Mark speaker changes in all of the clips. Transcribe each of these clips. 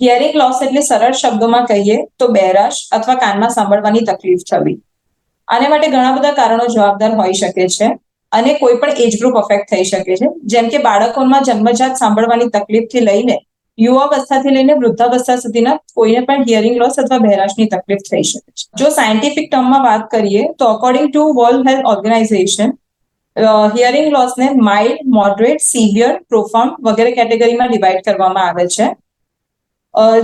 Speaker 1: Hearing loss એટલે સરળ શબ્દોમાં કહીએ તો બેરાશ અથવા કાનમાં સાંભળવાની તકલીફ થવી આને માટે ઘણા બધા કારણો જવાબદાર હોઈ શકે છે અને કોઈ પણ એજ ગ્રુપ અફેક્ટ થઈ શકે છે. જેમ કે બાળકોમાં જન્મજાત સાંભળવાની તકલીફથી લઈને યુવાવસ્થાથી લઈને વૃદ્ધાવસ્થા સુધીના કોઈને પણ હિયરિંગ લોસ અથવા બહેરાશની તકલીફ થઈ શકે છે. જો સાયન્ટિફિક ટર્મમાં વાત કરીએ તો according to World Health Organization hearing લોસને માઇલ્ડ મોડરેટ સિવિયર પ્રોફાઉન્ડ વગેરે કેટેગરીમાં ડિવાઈડ કરવામાં આવે છે.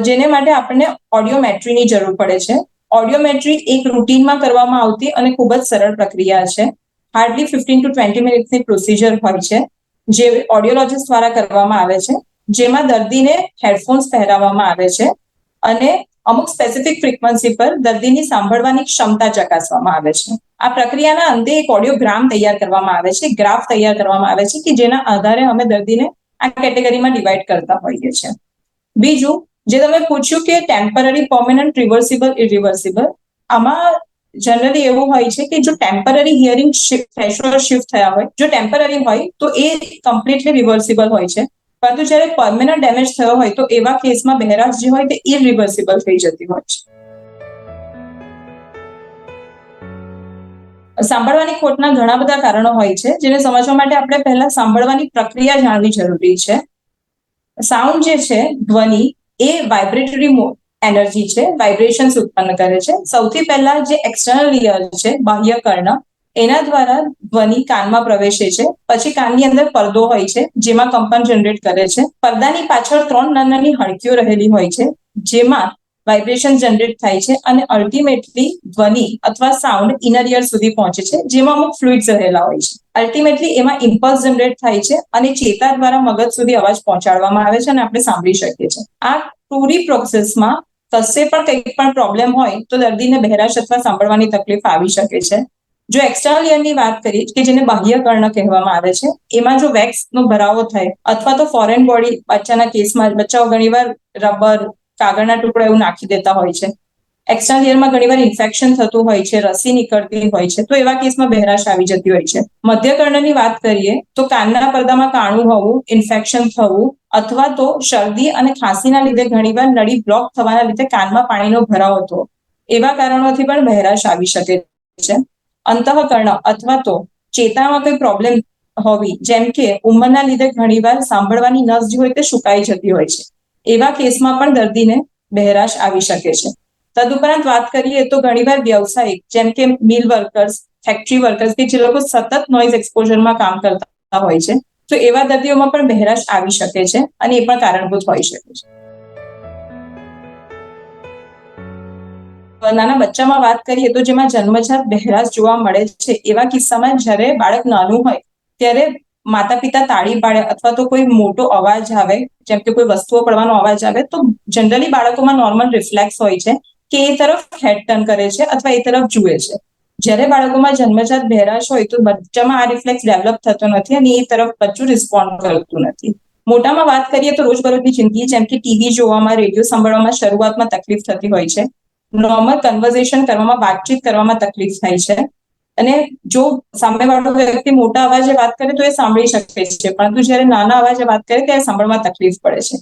Speaker 1: જેને માટે આપણને ઓડિયોમેટ્રીની જરૂર પડે છે. ઓડિયોમેટ્રી એક રૂટીનમાં કરવામાં આવતી અને ખૂબ જ સરળ પ્રક્રિયા છે. હાર્ડલી ફિફ્ટીન ટુ ટ્વેન્ટી મિનિટ્સની પ્રોસિજર હોય છે, જે ઓડિયોલોજીસ્ટ દ્વારા કરવામાં આવે છે. જેમાં દર્દીને હેડફોન્સ પહેરાવવામાં આવે છે અને અમુક સ્પેસિફિક ફ્રીક્વન્સી પર દર્દીની સાંભળવાની ક્ષમતા ચકાસવામાં આવે છે. આ પ્રક્રિયાના અંતે એક ઓડિયોગ્રામ તૈયાર કરવામાં આવે છે ગ્રાફ તૈયાર કરવામાં આવે છે કે જેના આધારે અમે દર્દીને આ કેટેગરીમાં ડિવાઈડ કરતા હોઈએ છીએ. બીજું જે તમે પૂછ્યું કે ટેમ્પરરી પર્મનન્ટ રિવર્સિબલ ઇરિવર્સિબલ આમાં જનરલી એવું હોય છે કે જો ટેમ્પરરી હિયરિંગ થ્રેશોલ્ડ શિફ્ટ થયા હોય, જો ટેમ્પરરી હોય, તો એ કમ્પ્લીટલી રિવર્સિબલ હોય છે. પરંતુ જ્યારે પર્મનન્ટ ડેમેજ થયો હોય, તો એવા કેસમાં બહેરાશ જે હોય, તે ઇરિવર્સિબલ થઈ જતી હોય છે. સાંભળવાની ખોટના ઘણા બધા કારણો હોય છે, જેને સમજવા માટે આપણે પહેલા સાંભળવાની પ્રક્રિયા જાણવી જરૂરી છે. સાઉન્ડ જે છે, ધ્વનિ એ વાઇબ્રેટરી એનર્જી છે વાઇબ્રેશન્સ ઉત્પન્ન કરે છે. સૌથી પહેલા જે એક્સટર્નલ ઇયર છે, બાહ્ય કર્ણ, એના દ્વારા ધ્વનિ કાનમાં પ્રવેશે છે. પછી કાનની અંદર પડદો હોય છે, જેમાં કંપન જનરેટ કરે છે. પડદાની પાછળ ત્રણ નાની હડકીઓ રહેલી હોય છે, જેમાં વાઇબ્રેશન જનરેટ થાય છે અને અલ્ટિમેટલી ધ્વનિ અથવા સાઉન્ડ ઇનર ઇયર સુધી પહોંચે છે, જેમાં અમુક ફ્લુઇડ્સ રહેલા હોય છે. અલ્ટિમેટલી એમાં ઇમ્પલ્સ જનરેટ થાય છે અને ચેતા દ્વારા મગજ સુધી અવાજ પહોંચાડવામાં આવે છે અને આપણે સાંભળી શકીએ છીએ. આ પૂરી પ્રોસેસમાં કશે પણ કંઈક પણ પ્રોબ્લેમ હોય તો દર્દીને બહેરાશ અથવા સાંભળવાની તકલીફ આવી શકે છે. જો એક્સટર્નલ યરની વાત કરીએ કે જેને બાહ્ય કર્ણ કહેવામાં આવે છે, એમાં જો વેક્સનો ભરાવો થાય અથવા તો ફોરેન બોડી બચ્ચાના કેસમાં બચ્ચાઓ ઘણીવાર રબર કાગળના ટુકડા એવું નાખી દેતા હોય છે. એક્સટર્નલ યરમાં ઘણીવાર ઇન્ફેક્શન થતું હોય છે, રસી નીકળતી હોય છે, તો એવા કેસમાં બહેરાશ આવી જતી હોય છે. મધ્યકર્ણની વાત કરીએ, તો કાનના પડદામાં કાણું હોવું ઇન્ફેક્શન થવું, અથવા તો શરદી અને ખાંસીના લીધે ઘણીવાર નળી બ્લોક થવાના લીધે કાનમાં પાણીનો ભરાવ હતો. એવા કારણોથી પણ બહેરાશ આવી શકે છે. અંતઃકર્ણ અથવા તો ચેતામાં કોઈ પ્રોબ્લેમ હોવી, જેમ કે ઉંમરના લીધે ઘણીવાર સાંભળવાની નસ જે હોય તે સુકાઈ જતી હોય છે. એવા કેસમાં પણ દર્દીને બહેરાશ આવી શકે છે. તદુપરાંત વાત કરીએ તો ઘણીવાર વ્યવસાયિક, જેમ કે મિલ વર્કર્સ, ફેક્ટરી વર્કર્સ, કે જે લોકો સતત નોઇઝ એક્સપોઝરમાં કામ કરતા હોય છે, તો એવા દર્દીઓમાં પણ બહેરાશ આવી શકે છે અને એ પણ કારણભૂત હોઈ શકે છે. નાના બચ્ચામાં વાત કરીએ તો જેમાં જન્મજાત બહેરાશ જોવા મળે છે, એવા કિસ્સામાં જ્યારે બાળક નાનું હોય, ત્યારે માતા પિતા તાળી પાડે અથવા તો કોઈ મોટો અવાજ આવે, જેમ કે કોઈ વસ્તુઓ પડવાનો અવાજ આવે, તો જનરલી બાળકોમાં નોર્મલ રિફ્લેક્સ હોય છે કે એ તરફ હેડ ટર્ન કરે છે અથવા એ તરફ જુએ છે. જ્યારે બાળકોમાં જન્મજાત બહેરાશ હોય તો બચ્ચામાં આ રિફ્લેક્સ ડેવલપ થતો નથી અને એ તરફ બચ્ચું રિસ્પોન્ડ કરતું નથી. મોટામાં વાત કરીએ તો રોજબરોજની જિંદગી જેમ કે ટીવી જોવામાં, રેડિયો સાંભળવામાં શરૂઆતમાં તકલીફ થતી હોય છે. નોર્મલ કન્વર્ઝેશન કરવામાં, વાતચીત કરવામાં તકલીફ થાય છે. અને જો સામેવાળો વ્યક્તિ મોટા અવાજે વાત કરે તો એ સાંભળી શકે છે. પરંતુ જ્યારે નાના અવાજે વાત કરે ત્યારે સાંભળવામાં તકલીફ પડે છે.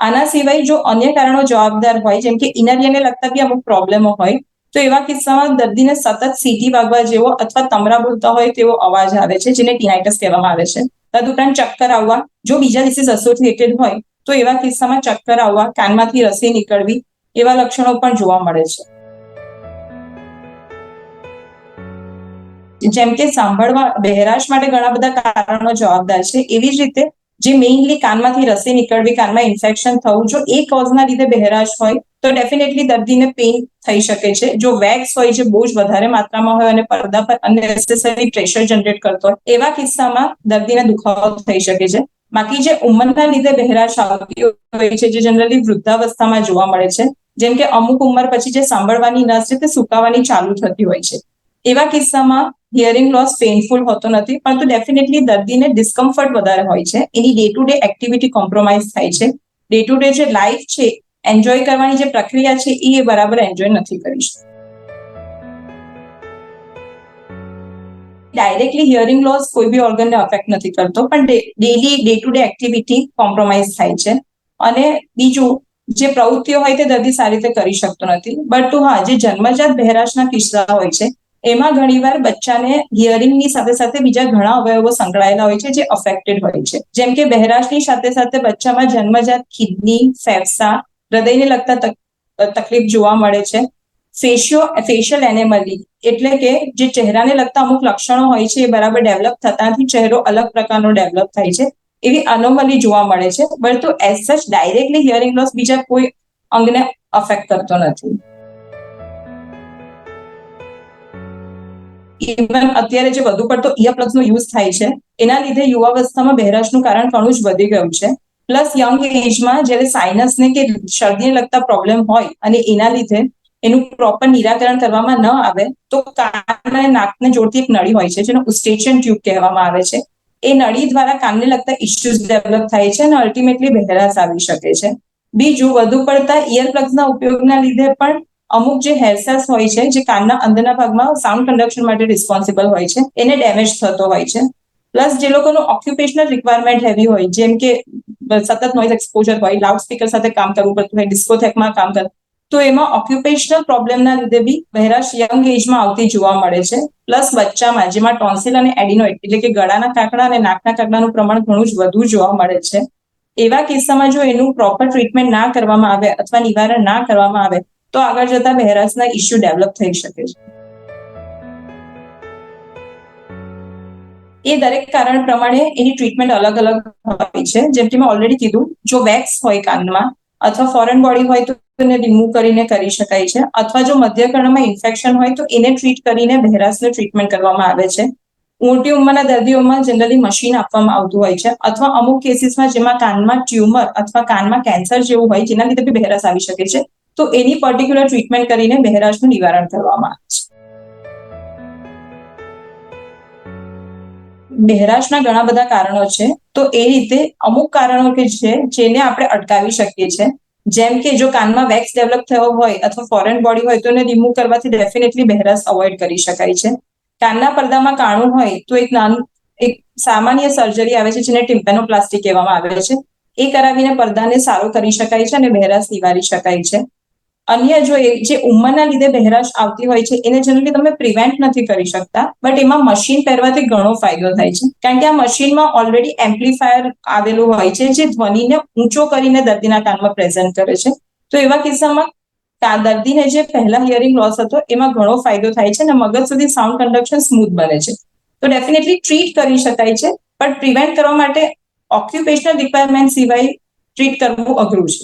Speaker 1: આના સિવાય જો અન્ય કારણો જવાબદાર હોય, જેમ કે ઇનરિયાને લગતા બી અમુક પ્રોબ્લેમો હોય, તો એવા કિસ્સામાં દર્દીને સતત સીટી વાગવા જેવો અથવા તમરા બોલતા હોય તેવો અવાજ આવે છે, જેને ટીનાઇટસ કહેવામાં આવે છે. તદુપરાંત ચક્કર આવવા, જો બીજા ડિસીઝ એસોસિએટેડ હોય, તો એવા કિસ્સામાં ચક્કર આવવા, કાનમાંથી રસી નીકળવી, એવા લક્ષણો પણ જોવા મળે છે. જેમ કે સાંભળવા, બહેરાશ માટે ઘણા બધા કારણો જવાબદાર છે. એવી જ રીતે જે મેઇનલી કાનમાંથી રસી નીકળવી, કાનમાં ઇન્ફેક્શન થવું, જો એ કોઝના લીધે બહેરાશ હોય, તો ડેફિનેટલી દર્દીને પેઇન થઈ શકે છે. જો વેક્સ હોય, જે બહુ જ વધારે માત્રામાં હોય અને પડદા પર અનનેસેસરી પ્રેશર જનરેટ કરતો હોય, એવા કિસ્સામાં દર્દીને દુખાવો થઈ શકે છે. બાકી જે ઉંમરના લીધે બહેરાશ આવતી હોય છે, જે જનરલી વૃદ્ધાવસ્થામાં જોવા મળે છે, જેમ કે અમુક ઉંમર પછી જે સાંભળવાની નસ છે, તે સુકાવાની ચાલુ થતી હોય છે. એવા કિસ્સામાં હિયરિંગ લોસ પેઇનફુલ હોતો નથી, પરંતુ ડેફિનેટલી દર્દીને ડિસ્કમ્ફર્ટ વધારે હોય છે. Any day to day activity compromise થાય છે. ડે ટુ ડે જે લાઈફ છે એન્જોય કરવાની જે પ્રક્રિયા છે એ બરાબર એન્જોય નથી કરી ડાયરેક્ટલી હિયરિંગ લોસ કોઈ બી ઓર્ગનને અફેક્ટ નથી કરતો, પણ daily day to day activity compromise થાય છે. અને બીજું, જે પ્રવૃત્તિઓ હોય તે દર્દી સારી રીતે કરી શકતો નથી. બટ હા, જે જન્મજાત બહેરાશના કિસ્સા હોય છે એમાં ઘણીવાર બચ્ચાને હિયરિંગની સાથે સાથે બીજા ઘણા અવયવો સંકળાયેલા હોય છે, જે અફેક્ટેડ હોય છે. જેમ કે બહેરાશની સાથે સાથે બચ્ચામાં જન્મજાત કિડની, ફેફસા, હૃદયને લગતા તક- તકલીફ જોવા મળે છે. ફેશિયો, ફેશિયલ એનેમલી એટલે કે જે ચહેરાને લગતા અમુક લક્ષણો હોય છે એ બરાબર ડેવલપ થતાથી ચહેરો અલગ પ્રકારનો ડેવલપ થાય છે. એવી અનોમલી જોવા મળે છે. પરંતુ એઝ સચ ડાયરેક્ટલી હિયરિંગ લોસ બીજા કોઈ અંગને અફેક્ટ કરતો નથી. ઇવન અત્યારે જે વધુ પડતો ઇયરપ્લગ્સ નો યુઝ થાય છે, એના લીધે યુવાવસ્થામાં બહેરાશનું કારણ ઘણું જ વધી ગયું છે. પ્લસ યંગ એજમાં જ્યારે સાયનસને કે શરદીને લગતા પ્રોબ્લેમ હોય અને એના લીધે એનું પ્રોપર નિરાકરણ કરવામાં ન આવે, તો કાન અને નાકને જોડતી એક નળી હોય છે, જેને ઉસ્ટેચિયન ટ્યુબ કહેવામાં આવે છે. એ નળી દ્વારા કાનને લગતા ઇસ્યુઝ ડેવલપ થાય છે અને અલ્ટિમેટલી બહેરાશ આવી શકે છે. બીજું, વધુ પડતા ઇયરપ્લગ્સના ઉપયોગના લીધે પણ અમુક જે હેરસેલ્સ હોય છે, જે કાનના અંદરના ભાગમાં સાઉન્ડ કન્ડક્શન માટે રિસ્પોન્સિબલ હોય છે, એને ડેમેજ થતો હોય છે. પ્લસ જે લોકોનું ઓક્યુપેશનલ રિક્વાયરમેન્ટ હેવી હોય, જેમ કે સતત નોઇઝ એક્સપોઝર હોય લાઉડ સ્પીકર સાથે કામ કરવું પડતું હોય ડિસ્કોથેકમાં કામ કરવું તો એમાં ઓક્યુપેશનલ પ્રોબ્લેમના લીધે બી બહેરાશ યંગ એજમાં આવતી જોવા મળે છે. પ્લસ બચ્ચામાં, જેમાં ટોન્સિલ અને એડિનોઇડ એટલે કે ગળાના કાકડા અને નાકના કાકડાનું પ્રમાણ ઘણું જ વધુ જોવા મળે છે. એવા કિસ્સામાં જો એનું પ્રોપર ટ્રીટમેન્ટ ના કરવામાં આવે અથવા નિવારણ ના કરવામાં આવે તો આગળ જતા બહેરાશના ઇસ્યુ ડેવલપ થઈ શકે છે. એ દરેક કારણ પ્રમાણે એની ટ્રીટમેન્ટ અલગ અલગ હોય છે. જેમ કે મેં ઓલરેડી કીધું, જો વેક્સ હોય કાનમાં, અથવા ફોરેન બોડી હોય તો એને રિમૂવ કરીને કરી શકાય છે. અથવા જો મધ્યકર્ણમાં ઇન્ફેક્શન હોય તો એને ટ્રીટ કરીને બહેરાશને ટ્રીટમેન્ટ કરવામાં આવે છે. મોટી ઉંમરના દર્દીઓમાં જનરલી મશીન આપવામાં આવતું હોય છે. અથવા અમુક કેસીસમાં જેમાં કાનમાં ટ્યુમર અથવા કાનમાં કેન્સર જેવું હોય, જેના લીધે બી બહેરાશ આવી શકે છે. તો એની પર્ટિક્યુલર ટ્રીટમેન્ટ કરીને બહેરાશનું નિવારણ કરવામાં આવે છે. બહેરાશના ઘણા બધા કારણો છે. તો એ રીતે અમુક કારણો કે છે જેને આપણે અટકાવી શકીએ છીએ. જેમ કે જો કાનમાં વેક્સ ડેવલપ થયો હોય અથવા ફોરેન બોડી હોય તો એને રિમૂવ કરવાથી ડેફિનેટલી બહેરાશ અવોઇડ કરી શકાય છે. કાનના પડદામાં કાણું હોય તો એક નાનું, એક સામાન્ય સર્જરી આવે છે જેને ટિમ્પેનોપ્લાસ્ટી કહેવામાં આવે છે. એ કરાવીને પડદાને સારો કરી શકાય છે અને બહેરાશ નિવારી શકાય છે. અન્ય જો જે ઉંમરના લીધે બહેરાશ આવતી હોય છે, એને જનરલી તમે પ્રિવેન્ટ નથી કરી શકતા. બટ એમાં મશીન પહેરવાથી ઘણો ફાયદો થાય છે. કારણ કે આ મશીનમાં ઓલરેડી એમ્પ્લીફાયર આવેલું હોય છે, જે ધ્વનિને ઊંચો કરીને દર્દીના કાનમાં પ્રેઝન્ટ કરે છે. તો એવા કિસ્સામાં દર્દીને જે પહેલા હિયરિંગ લોસ હતો, એમાં ઘણો ફાયદો થાય છે અને મગજ સુધી સાઉન્ડ કન્ડક્શન સ્મૂથ બને છે. તો ડેફિનેટલી ટ્રીટ કરી શકાય છે પણ પ્રિવેન્ટ કરવા માટે ઓક્યુપેશનલ રિક્વાયરમેન્ટ સિવાય ટ્રીટ કરવું અઘરું છે.